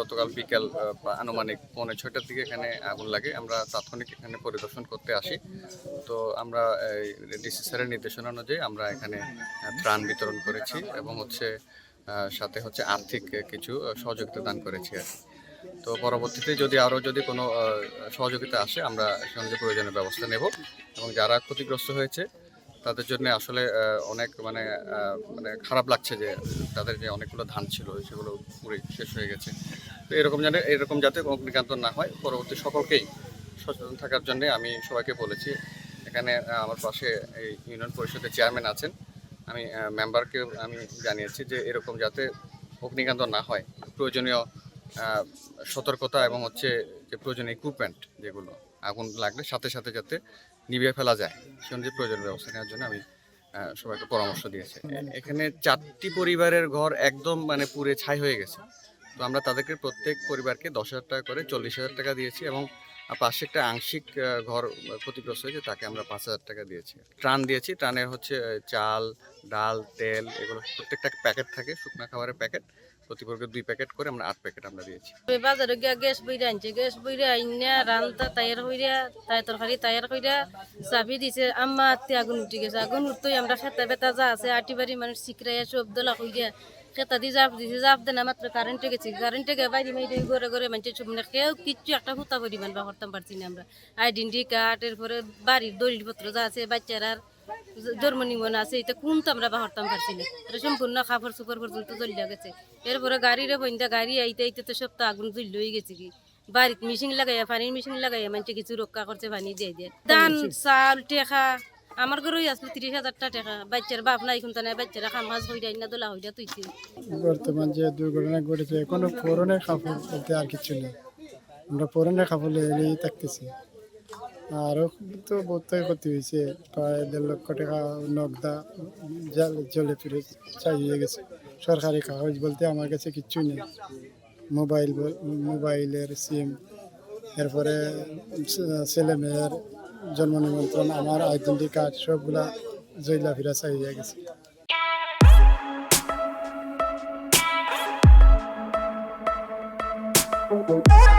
গতকাল বিকেল আনুমানিক পৌনে ছয়টার দিকে এখানে আগুন লাগে। আমরা তাৎক্ষণিক এখানে পরিদর্শন করতে আসি। তো আমরা ডিসি স্যারের নির্দেশনা অনুযায়ী আমরা এখানে ত্রাণ বিতরণ করেছি এবং হচ্ছে সাথে হচ্ছে আর্থিক কিছু সহযোগিতা দান করেছি আর তো পরবর্তীতে যদি আরও যদি কোনো সহযোগিতা আসে, আমরা সঙ্গে প্রয়োজনীয় ব্যবস্থা নেব এবং যারা ক্ষতিগ্রস্ত হয়েছে, তাদের জন্য আসলে অনেক মানে মানে খারাপ লাগছে যে তাদের যে অনেকগুলো ধান ছিল, সেগুলো পুরো শেষ হয়ে গেছে। তো এরকম জানে এরকম যাতে অগ্নিকান্ত না হয়, পরবর্তী সকলকেই সচেতন থাকার জন্য আমি সবাইকে বলেছি। এখানে আমার পাশে এই ইউনিয়ন পরিষদের চেয়ারম্যান আছেন। আমি মেম্বারকে আমি জানিয়েছি যে এরকম যাতে অগ্নিকান্ত না হয়, প্রয়োজনীয় সতর্কতা এবং হচ্ছে যে প্রয়োজনীয় ইকুইপমেন্ট যেগুলো, আগুন লাগলে সাথে সাথে যাতে নিভিয়ে ফেলা যায় সে অনুযায়ী প্রয়োজন ব্যবস্থা নেওয়ার জন্য আমি সবাইকে পরামর্শ দিয়েছি। এখানে চারটি পরিবারের ঘর একদম মানে পুরে ছাই হয়ে গেছে। তো আমরা তাদেরকে প্রত্যেক পরিবারকে দশ হাজার টাকা করে চল্লিশ হাজার টাকা দিয়েছি এবং পাশে একটা আংশিক ঘর ক্ষতিগ্রস্ত হয়েছে, তাকে আমরা পাঁচ হাজার টাকা দিয়েছি। ট্রান দিয়েছি ট্রানের হচ্ছে চাল, ডাল, তেল, এগুলো প্রত্যেকটা প্যাকেট থাকে, শুকনা খাবারের প্যাকেট। প্রতি পরিবারকে দুই প্যাকেট করে আমরা আট প্যাকেট আমরা দিয়েছি। বাজারে গিয়া গ্যাস বইরা আনছে, গ্যাস বইরা আইনা রান্তা তায়ার হইরা, তাই তরকারি তায়ার কইরা চাবি দিছে, আম্মা আত্মি আগুন উঠে গেছে। আগুন উঠতেই আমরা খেতা বেতা যা আছে, আটি বাড়ি মানুষ শিকরাইয়া সব দলা কইরা খেতা দিয়ে জাপ দিছে। জাপ দেনা মাত্র কারেন্টে গেছে। কারেন্টে গে বাইরে মাইরে ঘরে ঘরে মানুষের সব মানে কেউ কিচ্ছু একটা হুতা পরিমাণ বা করতাম পারছি না আমরা। আইডেন্টি কার্ড এরপরে বাড়ির দলিলপত্র যা আছে, বাচ্চারার জন্ম নিমন আছে, এটা কোন তো আমরা বাহরতাম পারছি না এটা সম্পূর্ণ খাবার সুপার পর্যন্ত জ্বলিয়া গেছে। এরপরে গাড়িরে বইন্দা গাড়ি আইতে আইতে তো সব তো আগুন জ্বল হয়ে গেছে কি? বাড়িতে মেশিন লাগাইয়া পানির মেশিন লাগাইয়া মানুষ কিছু রক্ষা করছে পানি দিয়ে দিয়ে। ধান চাল টেকা আমার ঘরেই আসলে তিরিশ হাজারটা টাকা। বাচ্চার বাপ নাই এখন নাই বাচ্চারা খাম কাজ হইয়া না দোলা হইয়া তুইছে বর্তমান যে দুর্ঘটনা ঘটেছে কোনো পরনের কাপড় বলতে আর কিছু নেই। আমরা পরনের কাপড় এলেই থাকতেছি আরও তো বহুত ক্ষতি হয়েছে। প্রায় দেড় লক্ষ টাকা নগদা জাল- জলে ফিরে চাইয়ে গেছে। সরকারি কাগজ বলতে আমার কাছে কিচ্ছুই নেই। মোবাইল মোবাইলের সিম, এরপরে ছেলে মেয়ের জন্ম নিমন্ত্রণ, আমার আইডেন্টি কার্ড সবগুলা জইলা ফিরা চাইয়ে গেছে। Thank